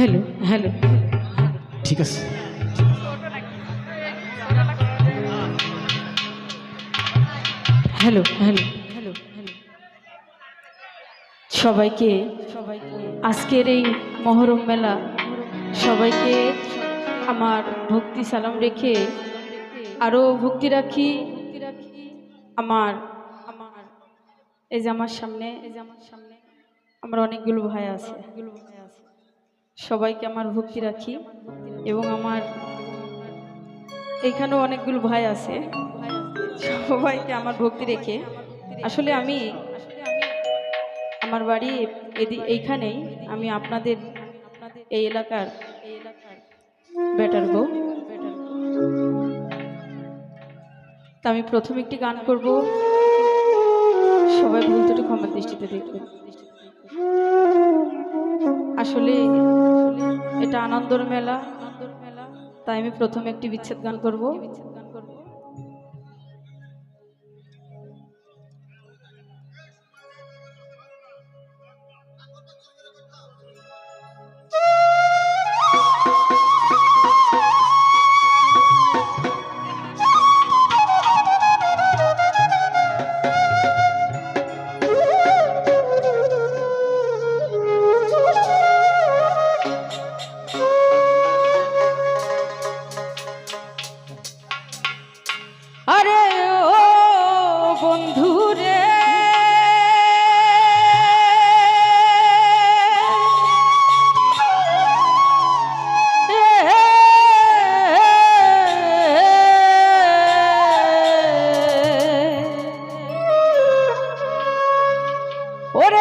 Hello hello. ঠিক আছে। Hello hello hello hello. সবাইকে সবাইকে আজকের এই মহরম মেলা সবাইকে আমার ভক্তি সালাম রেখে আরও ভক্তি রাখি আমার আমার এই যে আমার সামনে এই যে আমার সামনে আমার অনেকগুলো ভাই আছে। সবাইকে আমার ভক্তি রাখি এবং আমার এইখানেও অনেকগুলো ভাই আছে। সবাইকে আমার ভক্তি রেখে আসলে আমি আমার বাড়ি এইখানেই আমি আপনাদের এই এলাকার বেটার বউ। তা আমি প্রথম একটি গান করব। সবাই ভুল ত্রুটি ক্ষমা দৃষ্টিতে দেখবেন। আসলে এটা আনন্দর মেলা। তাই আমি প্রথমে একটি বিচ্ছেদ গান করব।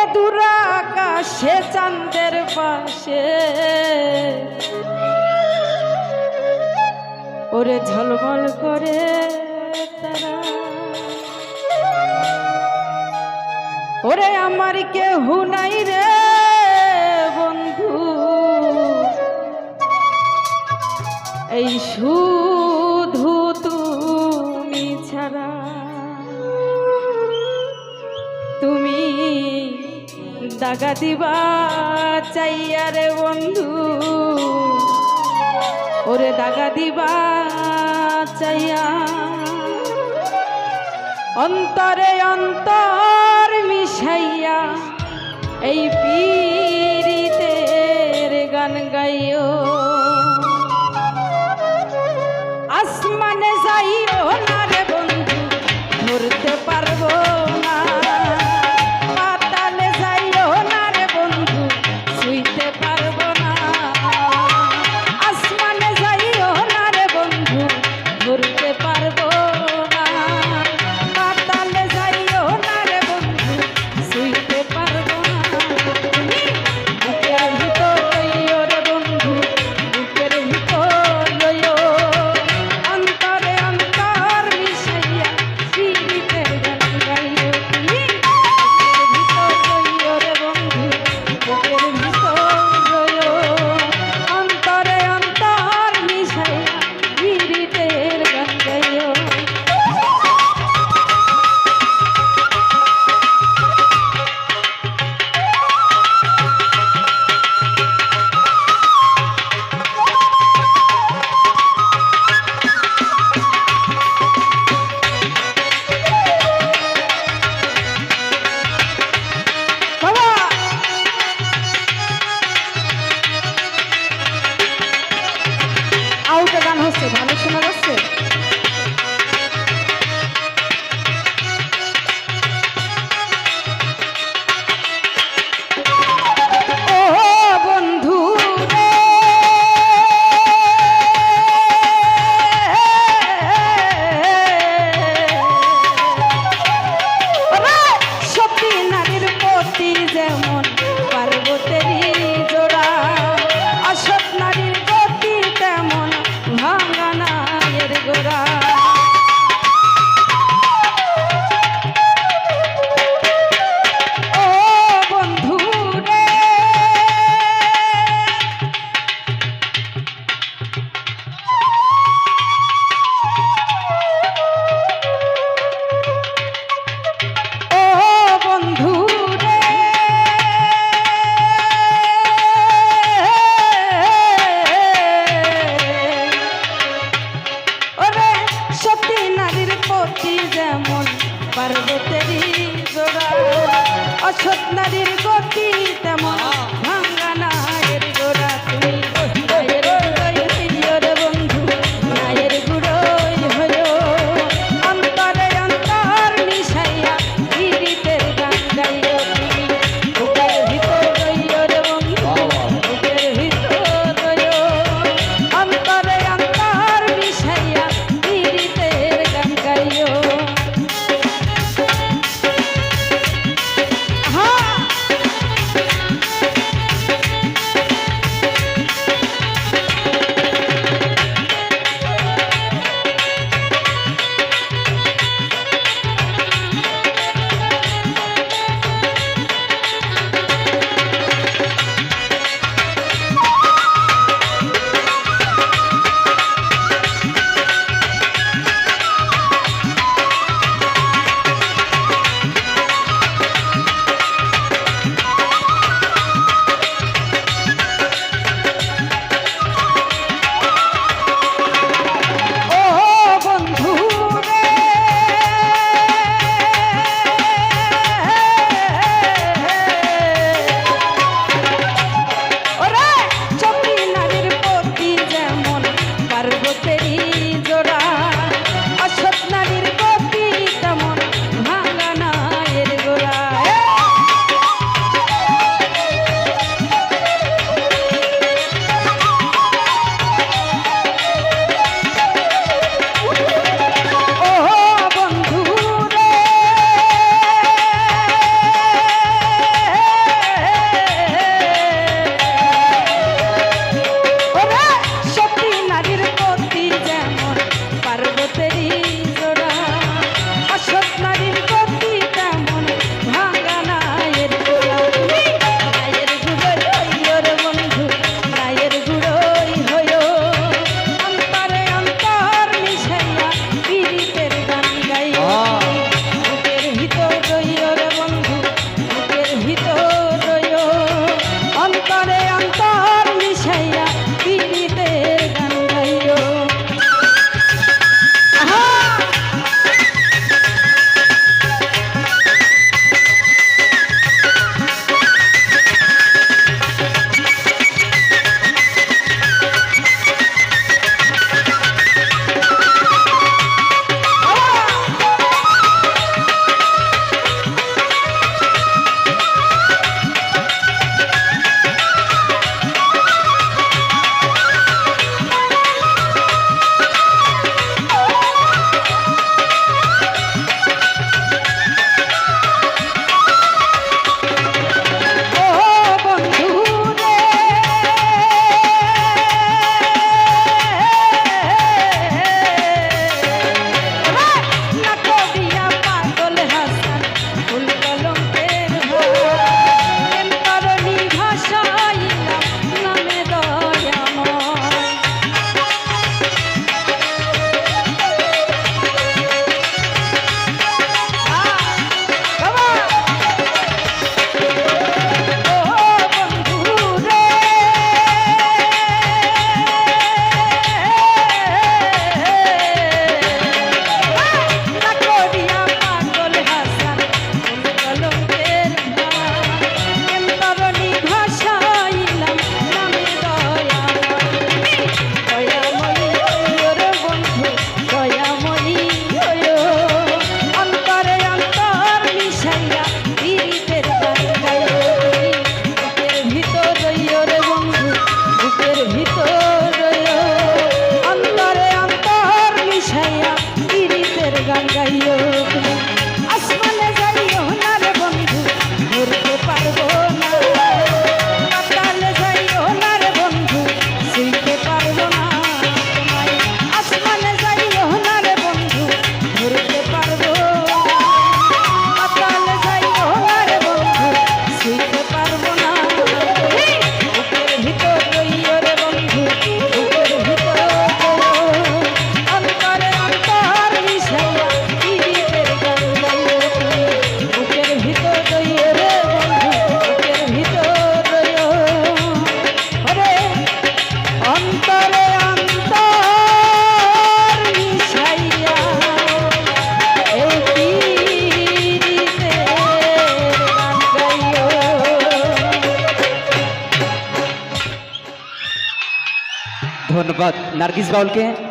ওরে দূর আকাশে চাঁদের পাশে। ওরে ঝলমল করে তারা। ওরে আমার কেহ নাই রে বন্ধু। এই শুধু দাগা দিবা বন্ধু। ওরে দাগা চাইয়া। অন্তরে অন্তর মিশাইয়া এই পীড়িতের গান গাইও। যেমন পার্বতেরই জোড়া অসৎ নারীর গতি তেমন গান গাইও नरगिस बाउल के हैं?